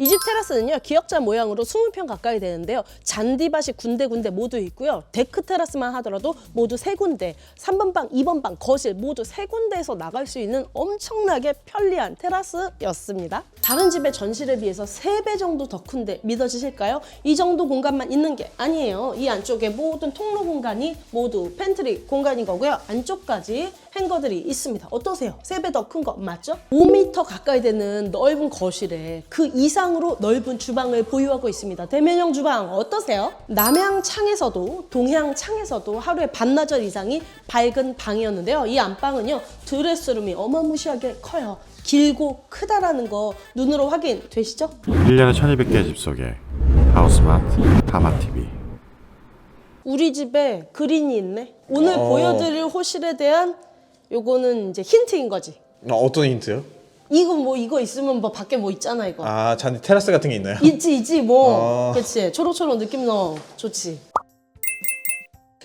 이 집 테라스는요 기역자 모양으로 20평 가까이 되는데요. 잔디밭이 군데군데 모두 있고요. 데크 테라스만 하더라도 모두 세 군데 3번 방, 2번 방, 거실 모두 세 군데에서 나갈 수 있는 엄청나게 편리한 테라스였습니다. 다른 집의 전실에 비해서 3배 정도 더 큰데 믿어지실까요? 이 정도 공간만 있는 게 아니에요. 이 안쪽에 모든 통로 공간이 모두 팬트리 공간인 거고요. 안쪽까지 행거들이 있습니다 어떠세요? 3배 더 큰 거 맞죠? 5m 가까이 되는 넓은 거실에 그 이상으로 넓은 주방을 보유하고 있습니다. 대면형 주방 어떠세요? 남향 창에서도 동향 창에서도 하루에 반나절 이상이 밝은 방이었는데요. 이 안방은요 드레스룸이 어마무시하게 커요. 길고 크다라는 거 눈으로 확인 되시죠? 1년에 1200개의 집 속에 하우스마트 하마TV 우리 집에 그린이 있네. 오늘 어. 보여드릴 호실에 대한 요거는 이제 힌트인 거지. 아, 어떤 힌트요? 이거 뭐 이거 있으면 뭐 밖에 뭐 있잖아 이거. 아 잔디 테라스 같은 게 있나요? 있지 있지 뭐 어. 그치 초록초록 느낌 너 좋지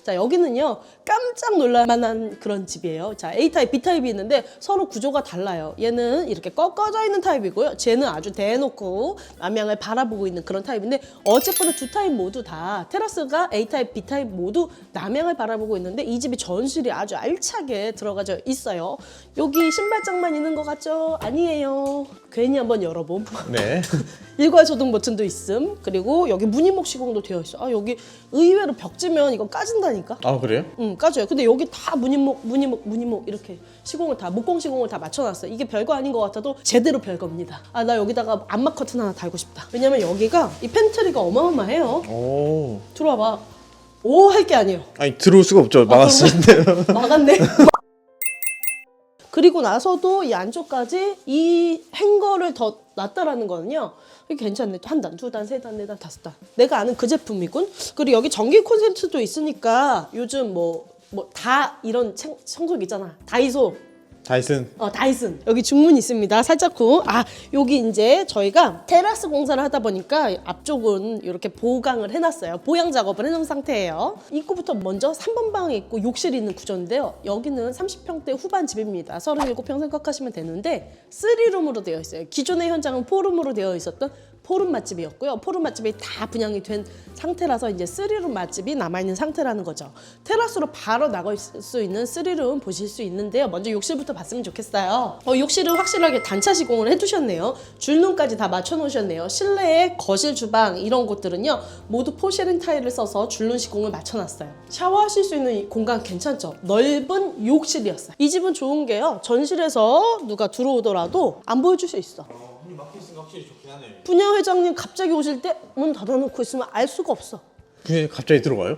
자 여기는요 깜짝 놀랄만한 그런 집이에요. 자 A타입 B타입이 있는데 서로 구조가 달라요. 얘는 이렇게 꺾어져 있는 타입이고요. 쟤는 아주 대놓고 남향을 바라보고 있는 그런 타입인데 어쨌거나 두 타입 모두 다 테라스가 A타입 B타입 모두 남향을 바라보고 있는데 이 집이 전실이 아주 알차게 들어가져 있어요 여기 신발장만 있는 것 같죠? 아니에요 괜히 한번 열어봄 네. 일괄 소등 버튼도 있음. 그리고 여기 무늬목 시공도 되어 있어. 아 여기 의외로 벽지면 이거 까진다니까. 아 그래요? 응 까져요. 근데 여기 다 무늬목, 무늬목, 무늬목 이렇게 시공을 다 목공 시공을 다 맞춰놨어. 요 이게 별거 아닌 것 같아도 제대로 별거입니다. 아 나 여기다가 안마 커튼 하나 달고 싶다. 왜냐면 여기가 이 팬트리가 어마어마해요. 오. 들어와봐. 오 할 게 아니에요. 아니 들어올 수가 없죠. 막았는데. 막았네. 그리고 나서도 이 안쪽까지 이 행거를 더 놨다라는 거는요. 괜찮네. 한 단, 두 단, 세 단, 네 단, 다섯 단. 내가 아는 그 제품이군. 그리고 여기 전기 콘센트도 있으니까 요즘 뭐 뭐 다 이런 청, 청소기 있잖아. 다이소 다이슨. 어, 다이슨. 여기 중문 있습니다. 살짝 후. 아, 여기 이제 저희가 테라스 공사를 하다 보니까 앞쪽은 이렇게 보강을 해놨어요. 보양 작업을 해놓은 상태예요. 입구부터 먼저 3번 방에 있고 욕실이 있는 구조인데요. 여기는 30평대 후반 집입니다. 37평 생각하시면 되는데 3룸으로 되어 있어요. 기존의 현장은 4룸으로 되어 있었던 포름 맛집이었고요. 포름 맛집이 다 분양이 된 상태라서 이제 쓰리룸 맛집이 남아있는 상태라는 거죠. 테라스로 바로 나갈 수 있는 쓰리룸 보실 수 있는데요. 먼저 욕실부터 봤으면 좋겠어요. 어, 욕실은 확실하게 단차 시공을 해두셨네요. 줄눈까지 다 맞춰놓으셨네요. 실내에 거실, 주방 이런 곳들은요. 모두 포쉐린 타일을 써서 줄눈 시공을 맞춰놨어요. 샤워하실 수 있는 이 공간 괜찮죠? 넓은 욕실이었어요. 이 집은 좋은 게요. 전실에서 누가 들어오더라도 안 보여줄 수 있어. 분야 회장님 갑자기 오실 때 문 닫아놓고 있으면 알 수가 없어. 분이 갑자기 들어가요?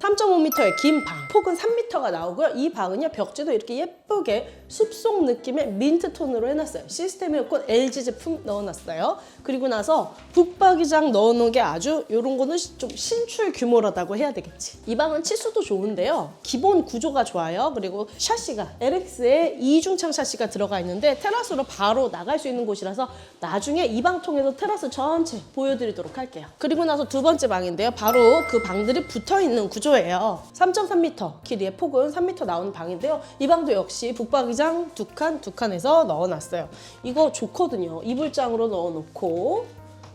3.5m의 긴 방, 폭은 3m가 나오고요. 이 방은요, 벽지도 이렇게 예쁘게 숲속 느낌의 민트 톤으로 해놨어요. 시스템 에어컨 LG 제품 넣어놨어요. 그리고 나서 북박이장 넣어놓은 게 아주 이런 거는 시- 좀 신출 규모라다고 해야 되겠지. 이 방은 치수도 좋은데요. 기본 구조가 좋아요. 그리고 샤시가 LX에 이중창 샤시가 들어가 있는데 테라스로 바로 나갈 수 있는 곳이라서 나중에 이 방 통해서 테라스 전체 보여드리도록 할게요. 그리고 나서 두 번째 방인데요. 바로 그 방들이 붙어 있는 구조예요. 3.3m 길이의 폭은 3m 나오는 방인데요. 이 방도 역시 북박이장 두 칸, 두 칸에서 넣어놨어요. 이거 좋거든요. 이불장으로 넣어놓고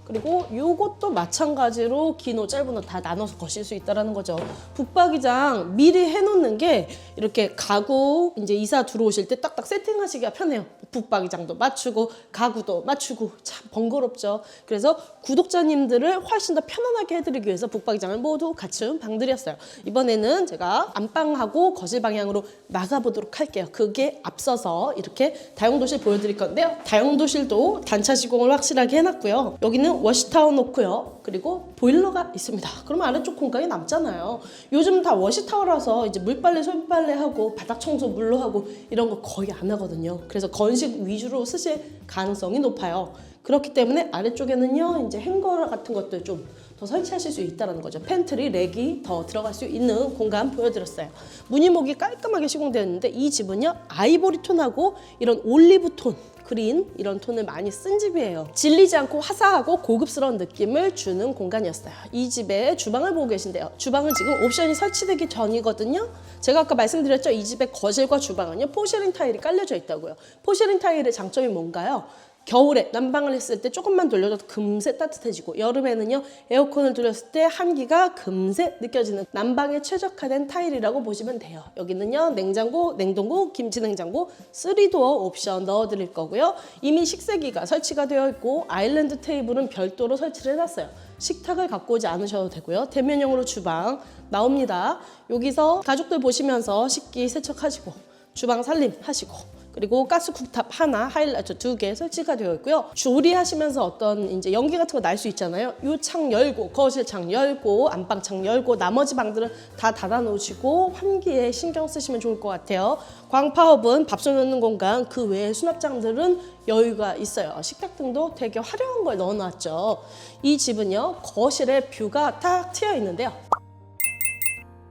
그리고 요것도 마찬가지로 긴 옷, 짧은 옷 다 나눠서 거실 수 있다라는 거죠. 북박이장 미리 해놓는 게 이렇게 가구 이제 이사 들어오실 때 딱딱 세팅하시기가 편해요. 북박이장도 맞추고 가구도 맞추고 참 번거롭죠. 그래서 구독자님들을 훨씬 더 편안하게 해드리기 위해서 북박이장을 모두 갖춘 방들이었어요. 이번에는 제가 안방하고 거실 방향으로 나가보도록 할게요. 그게 앞서서 이렇게 다용도실 보여드릴 건데요. 다용도실도 단차 시공을 확실하게 해놨고요. 여기는 워시타워 놓고요. 그리고 보일러가 있습니다. 그러면 아래쪽 공간이 남잖아요. 요즘 다 워시타워라서 이제 물빨래, 손빨래 하고 바닥 청소 물로 하고 이런 거 거의 안 하거든요. 그래서 건식 위주로 쓰실 가능성이 높아요. 그렇기 때문에 아래쪽에는요, 이제 행거 같은 것들 좀 더 설치하실 수 있다는 거죠. 팬트리, 렉이 더 들어갈 수 있는 공간 보여드렸어요. 무늬목이 깔끔하게 시공되었는데 이 집은요, 아이보리 톤하고 이런 올리브 톤, 그린 이런 톤을 많이 쓴 집이에요. 질리지 않고 화사하고 고급스러운 느낌을 주는 공간이었어요. 이 집의 주방을 보고 계신데요. 주방은 지금 옵션이 설치되기 전이거든요. 제가 아까 말씀드렸죠. 이 집의 거실과 주방은요. 포쉐린 타일이 깔려져 있다고요. 포쉐린 타일의 장점이 뭔가요? 겨울에 난방을 했을 때 조금만 돌려도 금세 따뜻해지고 여름에는요 에어컨을 돌렸을 때 한기가 금세 느껴지는 난방에 최적화된 타일이라고 보시면 돼요. 여기는요 냉장고, 냉동고, 김치냉장고 3도어 옵션 넣어드릴 거고요. 이미 식세기가 설치가 되어 있고 아일랜드 테이블은 별도로 설치를 해놨어요. 식탁을 갖고 오지 않으셔도 되고요. 대면형으로 주방 나옵니다. 여기서 가족들 보시면서 식기 세척하시고 주방 살림 하시고 그리고 가스 쿡탑 하나, 하이라이트 두개 설치가 되어 있고요. 조리하시면서 어떤 이제 연기 같은 거 날 수 있잖아요. 요 창 열고, 거실 창 열고, 안방 창 열고, 나머지 방들은 다 닫아 놓으시고 환기에 신경 쓰시면 좋을 것 같아요. 광파업은 밥솥 넣는 공간, 그 외에 수납장들은 여유가 있어요. 식탁 등도 되게 화려한 걸 넣어 놨죠. 이 집은요, 거실에 뷰가 탁 트여 있는데요.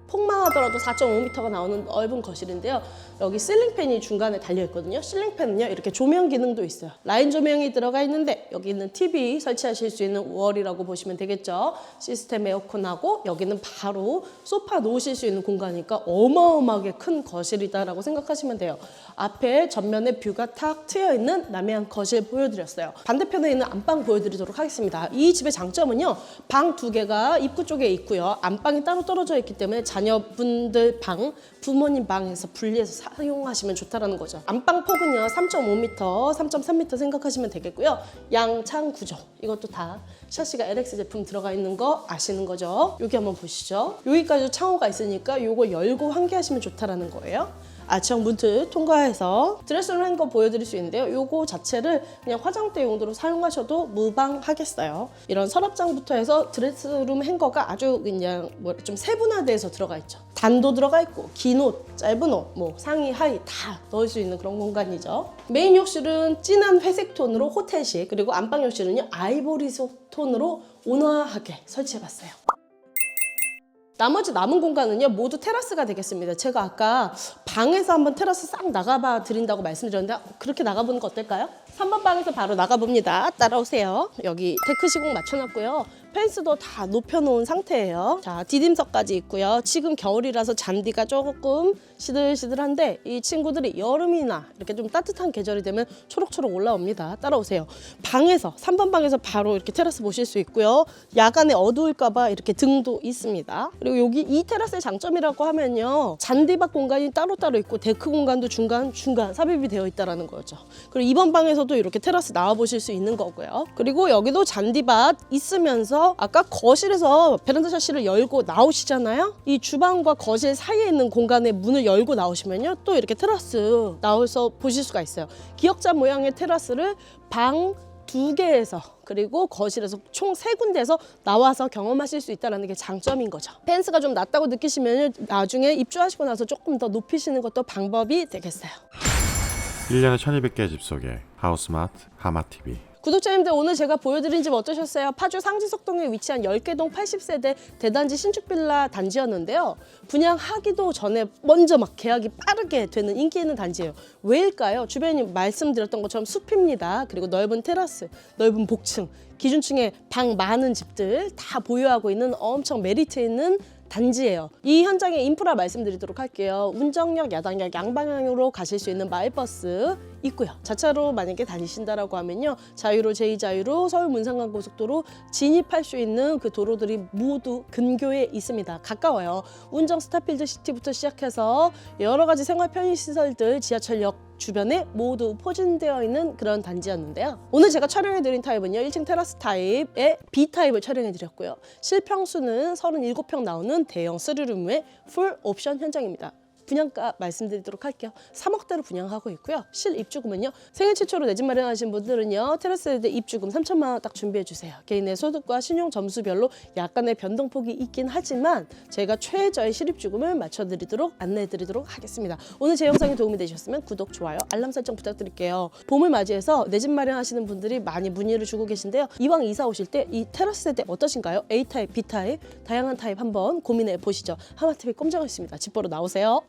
폭망하더라도 4.5m가 나오는 넓은 거실인데요. 여기 실링팬이 중간에 달려 있거든요. 실링팬은요 이렇게 조명 기능도 있어요. 라인 조명이 들어가 있는데 여기는 TV 설치하실 수 있는 월이라고 보시면 되겠죠. 시스템 에어컨하고 여기는 바로 소파 놓으실 수 있는 공간이니까 어마어마하게 큰 거실이다라고 생각하시면 돼요. 앞에 전면에 뷰가 탁 트여 있는 남해안 거실 보여드렸어요. 반대편에 있는 안방 보여드리도록 하겠습니다. 이 집의 장점은요. 방 두 개가 입구 쪽에 있고요. 안방이 따로 떨어져 있기 때문에 자녀분들 방, 부모님 방에서 분리해서 사용하시면 좋다라는 거죠. 안방 폭은요. 3.5m, 3.3m 생각하시면 되겠고요. 양창 구조 이것도 다 샤시가 LX 제품 들어가 있는 거 아시는 거죠? 여기 한번 보시죠. 여기까지 창호가 있으니까 요거 열고 환기하시면 좋다라는 거예요. 아치형 문틀 통과해서 드레스룸 한거 보여드릴 수 있는데요. 요거 자체를 그냥 화장대 용도로 사용하셔도 무방하겠어요. 이런 서랍장부터 해서 드레스룸 행거가 아주 그냥 뭐 좀 세분화돼서 들어가 있죠. 단도 들어가 있고 긴 옷, 짧은 옷, 뭐 상의, 하의 다 넣을 수 있는 그런 공간이죠. 메인 욕실은 진한 회색 톤으로 호텔식 그리고 안방 욕실은요 아이보리색 톤으로 온화하게 설치해봤어요. 나머지 남은 공간은요 모두 테라스가 되겠습니다. 제가 아까 방에서 한번 테라스 싹 나가봐 드린다고 말씀드렸는데 그렇게 나가보는 거 어떨까요? 3번 방에서 바로 나가봅니다. 따라오세요. 여기 데크 시공 맞춰놨고요. 펜스도 다 높여놓은 상태예요. 자 디딤석까지 있고요. 지금 겨울이라서 잔디가 조금 시들시들한데 이 친구들이 여름이나 이렇게 좀 따뜻한 계절이 되면 초록초록 올라옵니다. 따라오세요. 방에서 3번 방에서 바로 이렇게 테라스 보실 수 있고요. 야간에 어두울까봐 이렇게 등도 있습니다. 그리고 여기 이 테라스의 장점이라고 하면요. 잔디밭 공간이 따로따로 있고 데크 공간도 중간 중간 삽입이 되어 있다라는 거죠. 그리고 이번 방에서도 이렇게 테라스 나와 보실 수 있는 거고요. 그리고 여기도 잔디밭 있으면서 아까 거실에서 베란다 샤시를 열고 나오시잖아요. 이 주방과 거실 사이에 있는 공간에 문을 열고 나오시면요. 또 이렇게 테라스 나와서 보실 수가 있어요. 기역자 모양의 테라스를 방 두 개에서 그리고 거실에서 총 세 군데에서 나와서 경험하실 수 있다는 게 장점인 거죠. 펜스가 좀 낮다고 느끼시면 나중에 입주하시고 나서 조금 더 높이시는 것도 방법이 되겠어요. 1년에 1200개의 집 속에 하우스마트 하마TV 구독자님들 오늘 제가 보여드린 집 어떠셨어요? 파주 상지석동에 위치한 10개동 80세대 대단지 신축 빌라 단지였는데요. 분양하기도 전에 먼저 막 계약이 빠르게 되는 인기 있는 단지예요. 왜일까요? 주변이 말씀드렸던 것처럼 숲입니다. 그리고 넓은 테라스, 넓은 복층, 기준층에 방 많은 집들 다 보유하고 있는 엄청 메리트 있는 단지예요. 이 현장의 인프라 말씀드리도록 할게요. 운정역, 야당역 양방향으로 가실 수 있는 마을버스 있고요. 자차로 만약에 다니신다라고 하면요. 자유로 제2자유로 서울 문상간 고속도로 진입할 수 있는 그 도로들이 모두 근교에 있습니다. 가까워요. 운정 스타필드 시티부터 시작해서 여러 가지 생활 편의 시설들 지하철역 주변에 모두 포진되어 있는 그런 단지였는데요. 오늘 제가 촬영해드린 타입은요. 1층 테라스 타입의 B타입을 촬영해드렸고요. 실평수는 37평 나오는 대형 3룸의 풀 옵션 현장입니다. 분양가 말씀드리도록 할게요. 3억대로 분양하고 있고요. 실 입주금은요. 생애 최초로 내 집 마련하신 분들은요. 테라스 세대 입주금 3천만 원 딱 준비해 주세요. 개인의 소득과 신용 점수별로 약간의 변동폭이 있긴 하지만 제가 최저의 실입주금을 맞춰드리도록 안내해드리도록 하겠습니다. 오늘 제 영상이 도움이 되셨으면 구독, 좋아요, 알람 설정 부탁드릴게요. 봄을 맞이해서 내 집 마련하시는 분들이 많이 문의를 주고 계신데요. 이왕 이사 오실 때 이 테라스 세대 어떠신가요? A 타입, B 타입, 다양한 타입 한번 고민해 보시죠. 하마TV 꼼장어 있습니다. 집 보러 나오세요.